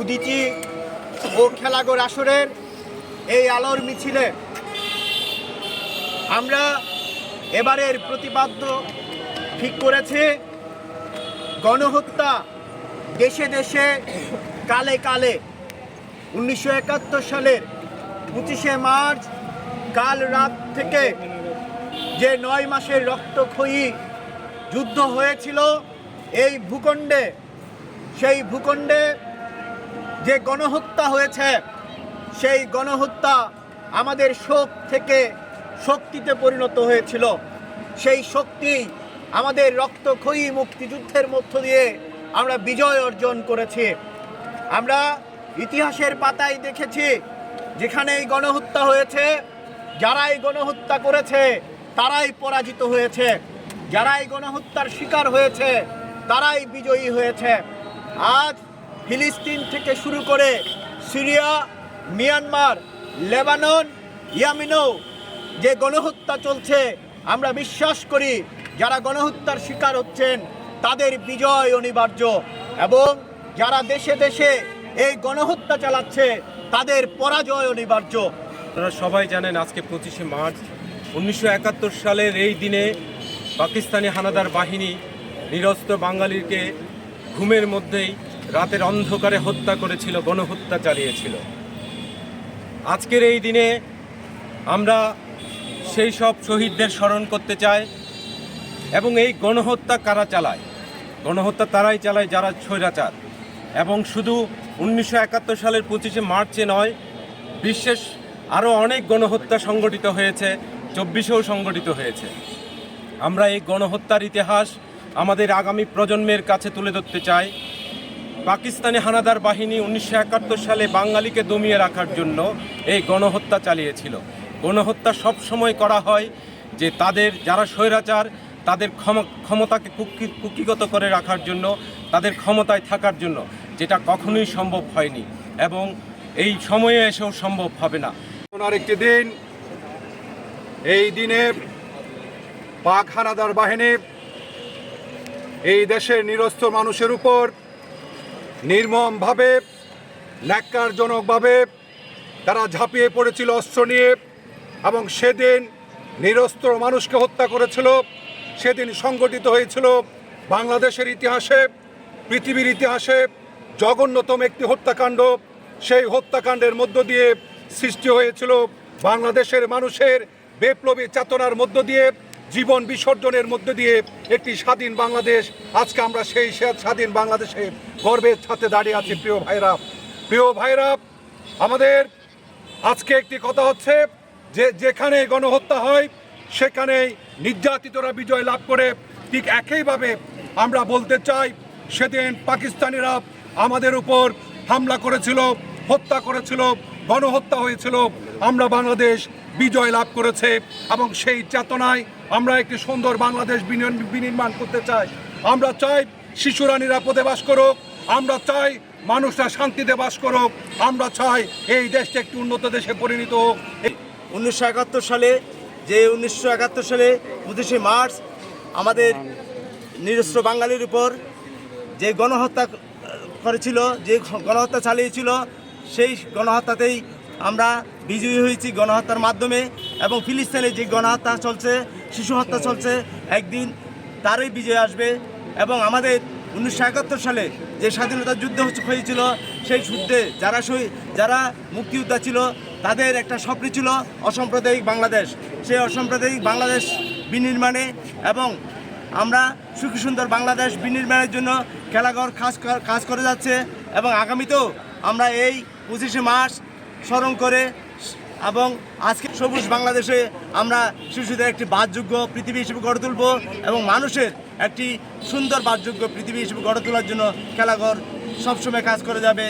উদিচি ও খেলাগড় আসরের এই আলোর মিছিলে আমরা এবারের প্রতিপাদ্য ঠিক করেছি। গণহত্যা দেশে দেশে, কালে কালে। উনিশশো একাত্তর সালের পঁচিশে মার্চ, কাল রাত থেকে যে নয় মাসের রক্তক্ষয়ী যুদ্ধ হয়েছিল, এই ভূখণ্ডে, সেই ভূখণ্ডে যে গণহত্যা হয়েছে, সেই গণহত্যা আমাদের শোক থেকে শক্তিতে পরিণত হয়েছিল। সেই শক্তি আমাদের রক্তক্ষয়ী মুক্তিযুদ্ধের মধ্য দিয়ে আমরা বিজয় অর্জন করেছি। আমরা ইতিহাসের পাতায় দেখেছি, যেখানে এই গণহত্যা হয়েছে যারাই গণহত্যা করেছে, তারাই পরাজিত হয়েছে। যারাই গণহত্যার শিকার হয়েছে, তারাই বিজয়ী হয়েছে। আজ ফিলিস্তিন থেকে শুরু করে সিরিয়া, মিয়ানমার, লেবানন, ইয়ামিনও যে গণহত্যা চলছে, আমরা বিশ্বাস করি যারা গণহত্যার শিকার হচ্ছেন, তাদের বিজয় অনিবার্য এবং যারা দেশে দেশে এই গণহত্যা চালাচ্ছে, তাদের পরাজয় অনিবার্য। আপনারা সবাই জানেন আজকে পঁচিশে মার্চ, উনিশশো একাত্তর সালের এই দিনে পাকিস্তানি হানাদার বাহিনী নিরস্ত্র বাঙালিকে ঘুমের মধ্যেই রাতের অন্ধকারে হত্যা করেছিল, গণহত্যা চালিয়েছিল। আজকের এই দিনে আমরা সেই সব শহীদদের স্মরণ করতে চাই এবং এই গণহত্যা কারা চালায়? গণহত্যা তারাই চালায় যারা স্বৈরাচার। এবং শুধু উনিশশো একাত্তর সালের পঁচিশে মার্চে নয় বিশ্বের আরও অনেক গণহত্যা সংগঠিত হয়েছে, চব্বিশেও সংগঠিত হয়েছে। আমরা এই গণহত্যার ইতিহাস আমাদের আগামী প্রজন্মের কাছে তুলে ধরতে চাই। পাকিস্তানি হানাদার বাহিনী উনিশশো একাত্তর সালে বাঙালিকে দমিয়ে রাখার জন্য এই গণহত্যা চালিয়েছিল। গণহত্যা সব সময় করা হয় যে তাদের যারা স্বৈরাচার, তাদের ক্ষম- ক্ষমতাকে কুক্ষি- কুক্ষিগত করে রাখার জন্য, তাদের ক্ষমতায় থাকার জন্য, যেটা কখনোই সম্ভব হয়নি এবং এই সময়ে এসেও সম্ভব হবে না। ওনার একটি দিন, এই দিনে পাক হানাদার বাহিনী এই দেশের নিরস্ত্র মানুষের উপর নির্মমভাবে, ন্যাক্কারজনকভাবে তারা ঝাঁপিয়ে পড়েছিল অস্ত্র নিয়ে এবং সেদিন নিরস্ত্র মানুষকে হত্যা করেছিল। সেদিন সংগঠিত হয়েছিল বাংলাদেশের ইতিহাসে, পৃথিবীর ইতিহাসে জঘন্যতম একটি হত্যাকাণ্ড। সেই হত্যাকাণ্ডের মধ্য দিয়ে সৃষ্টি হয়েছিল বাংলাদেশের মানুষের বিপ্লবী চেতনার মধ্য দিয়ে। জীবন বিসর্জনের মধ্যে দিয়ে একটি স্বাধীন বাংলাদেশ। আজকে আমরা সেই স্বাধীন বাংলাদেশে গর্বের সাথে দাঁড়িয়ে আছি, প্রিয় ভাইরা প্রিয় ভাইরা আমাদের আজকে একটি কথা হচ্ছে যে, যেখানে গণহত্যা হয়, সেখানেই নির্যাতিতরা বিজয় লাভ করে। ঠিক একইভাবে আমরা বলতে চাই, সেদিন পাকিস্তানিরা আমাদের উপর হামলা করেছিল, হত্যা করেছিল, গণহত্যা হয়েছিল। আমরা বাংলাদেশ বিজয় লাভ করেছে এবং সেই চেতনায় আমরা একটি সুন্দর বাংলাদেশ বিনির- বিনির্মাণ করতে চাই। আমরা চাই শিশুরা নিরাপদে বাস করুক, আমরা চাই মানুষরা শান্তিতে বাস করুক, আমরা চাই এই দেশটা একটি উন্নত দেশে পরিণত হোক। উনিশশো একাত্তর সালে, যে উনিশশো একাত্তর সালে পঁচিশে মার্চ আমাদের নিরস্ত্র বাঙালির উপর যে গণহত্যা করেছিল, যে গণহত্যা চালিয়েছিল, সেই গণহত্যাতেই আমরা বিজয়ী হয়েছি গণহত্যার মাধ্যমে এবং ফিলিস্তিনে যে গণহত্যা চলছে, শিশু হত্যা চলছে, একদিন তারই বিজয় আসবে এবং আমাদের উনিশশো একাত্তর সালে যে স্বাধীনতা যুদ্ধ হয়েছিল, সেই যুদ্ধে যারা শহীদ যারা মুক্তিযোদ্ধা ছিল, তাদের একটা স্বপ্ন ছিল অসাম্প্রদায়িক বাংলাদেশ। সেই অসাম্প্রদায়িক বাংলাদেশ বিনির্মাণে এবং আমরা সুখী সুন্দর বাংলাদেশ বিনির্মাণের জন্য খেলাঘর কাজ কাজ করে যাচ্ছে এবং আগামীতেও আমরা এই পঁচিশে মার্চ স্মরণ করে এবং আজকে সবুজ বাংলাদেশে আমরা শিশুদের একটি বাসযোগ্য পৃথিবী হিসেবে গড়ে তুলব এবং মানুষের একটি সুন্দর বাসযোগ্য পৃথিবী হিসেবে গড়ে তোলার জন্য খেলাঘর সবসময় কাজ করে যাবে।